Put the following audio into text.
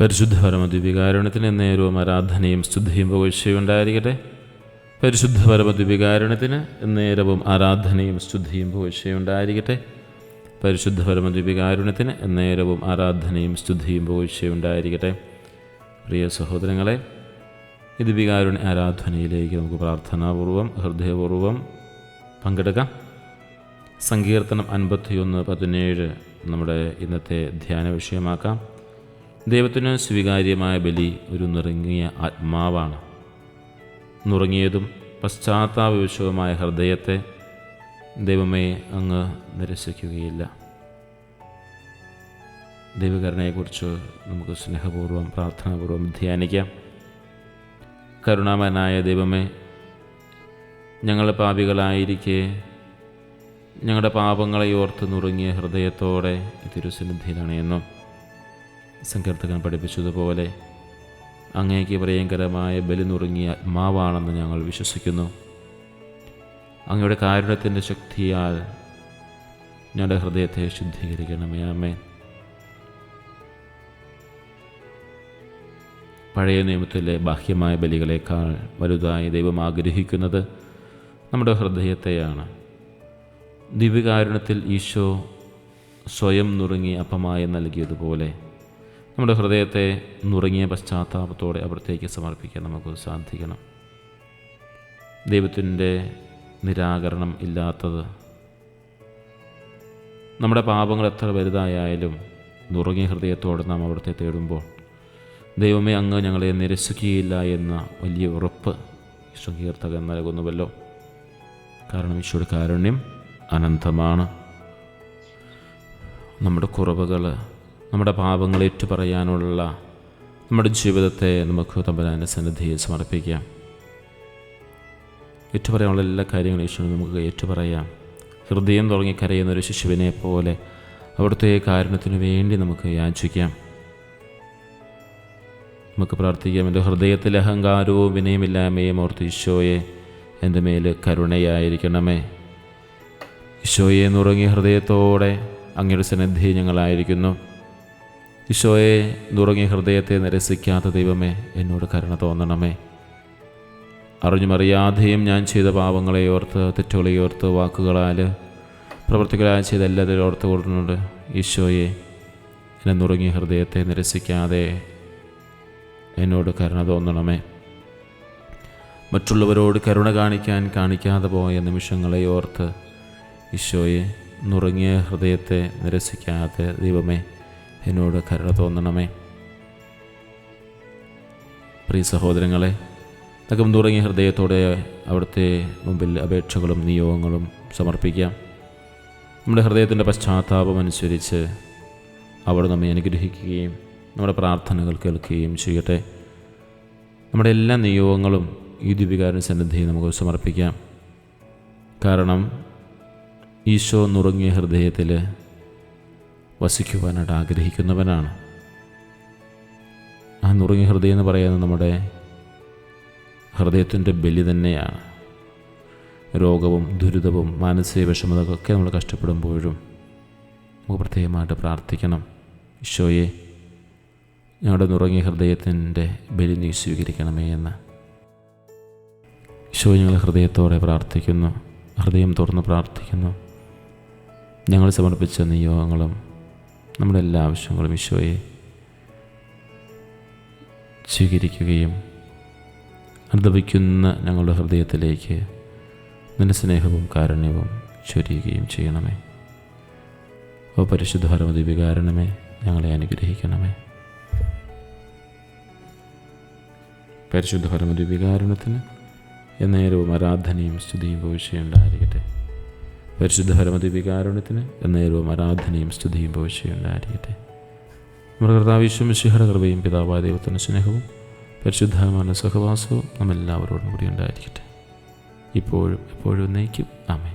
പരിശുദ്ധ പരമദ്വികാരുണ്യത്തിന് എന്നേരവും ആരാധനയും സ്തുതിയും ഉണ്ടായിരിക്കട്ടെ. പരിശുദ്ധ പരമദ്വികാരുണ്യത്തിന് എന്നേരവും ആരാധനയും സ്തുതിയും ഉണ്ടായിരിക്കട്ടെ. പരിശുദ്ധ പരമദ്വികാരുണ്യത്തിന് എന്നേരവും ആരാധനയും സ്തുതിയും ഉണ്ടായിരിക്കട്ടെ. പ്രിയ സഹോദരങ്ങളെ ഈ ദിവികാരുണ്യ ആരാധനയിലേക്ക് നമുക്ക് പ്രാർത്ഥനാപൂർവം ഹൃദയപൂർവം പങ്കെടുക്കാം. സങ്കീർത്തനം അൻപത്തിയൊന്ന് പതിനേഴ് നമ്മുടെ ഇന്നത്തെ ധ്യാന വിഷയമാക്കാം. ദൈവത്തിന് സ്വീകാര്യമായ ബലി ഒരു നുറങ്ങിയ ആത്മാവാണ്. നുറങ്ങിയതും പശ്ചാത്താപവിഷവുമായ ഹൃദയത്തെ ദൈവമേ അങ്ങ് നിരസിക്കുകയില്ല. ദൈവകരുണയെക്കുറിച്ച് നമുക്ക് സ്നേഹപൂർവം പ്രാർത്ഥനാപൂർവം ധ്യാനിക്കാം. കരുണാമനായ ദൈവമേ ഞങ്ങൾ പാപികളായിരിക്കെ ഞങ്ങളുടെ പാപങ്ങളെ ഓർത്ത് നുറുങ്ങിയ ഹൃദയത്തോടെ തിരുസന്നിധിയിലാണ് എന്നും സങ്കീർത്തകൻ പഠിപ്പിച്ചതുപോലെ അങ്ങേക്ക് പ്രിയങ്കരമായ ബലി നുറുങ്ങിയ ആത്മാവാണെന്ന് ഞങ്ങൾ വിശ്വസിക്കുന്നു. അങ്ങയുടെ കാരുണ്യത്തിന്റെ ശക്തിയാൽ ഞങ്ങളുടെ ഹൃദയത്തെ ശുദ്ധീകരിക്കണമേ അമ്മേ പഴയ നിയമത്തിലെ ബാഹ്യമായ ബലികളേക്കാൾ വലുതായി ദൈവം ആഗ്രഹിക്കുന്നത് നമ്മുടെ ഹൃദയത്തെയാണ്. ദിവ്യകാരുണത്തിൽ ഈശോ സ്വയം നുറുങ്ങി അപ്പമായി നൽകിയതുപോലെ നമ്മുടെ ഹൃദയത്തെ നുറുങ്ങിയ പശ്ചാത്താപത്തോടെ അവിടത്തേക്ക് സമർപ്പിക്കാൻ നമുക്ക് സാധിക്കണം. ദൈവത്തിന്റെ നിരാകരണം ഇല്ലാത്തത് നമ്മുടെ പാപങ്ങൾ എത്ര വലുതായാലും നുറുങ്ങിയ ഹൃദയത്തോടെ നാം അവിടുത്തെ തേടുമ്പോൾ ദൈവമേ അങ്ങ് ഞങ്ങളെ നിരസിക്കുകയില്ല എന്ന വലിയ ഉറപ്പ് സുഖീർത്തകൻ നൽകുന്നുവല്ലോ. കാരണം ഈശോയുടെ കാരുണ്യം അനന്തമാണ്. നമ്മുടെ കുറവുകൾ നമ്മുടെ പാപങ്ങൾ ഏറ്റുപറയാനുള്ള നമ്മുടെ ജീവിതത്തെ നമുക്ക് തമ്പുരാന്റെ സന്നിധിയിൽ സമർപ്പിക്കാം. ഏറ്റുപറയാനുള്ള എല്ലാ കാര്യങ്ങളും ഈശോനെ നമുക്ക് ഏറ്റുപറയാം. ഹൃദയം തുടങ്ങി കരയുന്ന ഒരു ശിശുവിനെ പോലെ അവിടുത്തെ കാരണത്തിന് വേണ്ടി നമുക്ക് യാചിക്കാം. നമുക്ക് പ്രാർത്ഥിക്കാം എന്റെ ഹൃദയത്തിൽ അഹങ്കാരവും വിനയമില്ലായ്മയും ഓർത്ത് ഈശോയെ എന്റെ മേൽ കരുണയായിരിക്കണമേ. ഈശോയെ നുറങ്ങിയ ഹൃദയത്തോടെ അങ്ങയുടെ സന്നിധി ഞങ്ങളായിരിക്കുന്നു. ഈശോയെ നുറങ്ങിയ ഹൃദയത്തെ നിരസിക്കാത്ത ദൈവമേ എന്നോട് കരുണ തോന്നണമേ. അറിഞ്ഞുമറിയാതെയും ഞാൻ ചെയ്ത പാപങ്ങളെ ഓർത്ത് തെറ്റുകളെ ഓർത്ത് വാക്കുകളാൽ പ്രവൃത്തികളാൽ ചെയ്ത എല്ലാത്തിലും ഓർത്ത് കൊടുക്കുന്നുണ്ട് ഈശോയെ എന്നെ നുറങ്ങിയ ഹൃദയത്തെ നിരസിക്കാതെ എന്നോട് കരുണ തോന്നണമേ. മറ്റുള്ളവരോട് കരുണ കാണിക്കാൻ കാണിക്കാതെ പോയ നിമിഷങ്ങളെ ഓർത്ത് ഈശോയെ നുറങ്ങിയ ഹൃദയത്തെ നിരസിക്കാതെ ദൈവമേ എന്നോട് കരുണ തോന്നണമേ. പ്രിയ സഹോദരങ്ങളെ തകം തുടങ്ങിയ ഹൃദയത്തോടെ അവിടുത്തെ മുമ്പിൽ അപേക്ഷകളും നിയോഗങ്ങളും സമർപ്പിക്കാം. നമ്മുടെ ഹൃദയത്തിന്റെ പശ്ചാത്താപം അനുസരിച്ച് അവിടെ നമ്മെ അനുഗ്രഹിക്കുകയും നമ്മുടെ പ്രാർത്ഥനകൾ കേൾക്കുകയും ചെയ്യട്ടെ. നമ്മുടെ എല്ലാ നിയോഗങ്ങളും ഈ ദീപികാരൻ സന്നിധിയിൽ നമുക്ക് സമർപ്പിക്കാം. കാരണം ഈശോ നുറുങ്ങിയ ഹൃദയത്തിൽ വസിക്കുവാനായിട്ട് ആഗ്രഹിക്കുന്നവനാണ്. ആ നുറുങ്ങിയ ഹൃദയം എന്ന് പറയുന്നത് നമ്മുടെ ഹൃദയത്തിന്റെ ബലി തന്നെയാണ്. രോഗവും ദുരിതവും മാനസിക വിഷമതകളൊക്കെ നമ്മൾ കഷ്ടപ്പെടുമ്പോഴും നമുക്ക് പ്രത്യേകമായിട്ട് പ്രാർത്ഥിക്കണം. ഈശോയെ ഞങ്ങളുടെ നുറങ്ങിയ ഹൃദയത്തിന്റെ ബലി നീ സ്വീകരിക്കണമേ എന്ന്. ഈശോ ഞങ്ങൾ ഹൃദയത്തോടെ പ്രാർത്ഥിക്കുന്നു. ഹൃദയം തുറന്ന് പ്രാർത്ഥിക്കുന്നു. ഞങ്ങൾ സമർപ്പിച്ച നിയോഗങ്ങളും നമ്മുടെ എല്ലാ ആവശ്യങ്ങളും ഈശോയെ സ്വീകരിക്കുകയും അനുഭവിക്കുന്ന ഞങ്ങളുടെ ഹൃദയത്തിലേക്ക് നിന്റെ സ്നേഹവും കാരുണ്യവും ചൊരിയുകയും ചെയ്യണമേ. ഓ പരിശുദ്ധ വികാരണമേ ഞങ്ങളെ അനുഗ്രഹിക്കണമേ. പരിശുദ്ധ പരമദിവികാരണത്തിന് എന്നേരവും ആരാധനയും സ്തുതിയും ഭവിഷ്യണ്ടായിരിക്കട്ടെ പരിശുദ്ധ പരമദിവികാരുണ്യത്തിന് എന്നേരവും ആരാധനയും സ്തുതിയും ഭവിഷ്യണ്ടായിരിക്കട്ടെ നമ്മുടെ കർത്താവിശ്വം ശിഹട കൃപയും പിതാവായ സ്നേഹവും പരിശുദ്ധമായ സഹവാസവും നമ്മെല്ലാവരോടും കൂടി ഉണ്ടായിരിക്കട്ടെ. ഇപ്പോഴും എപ്പോഴും നയിക്കും. ആമേ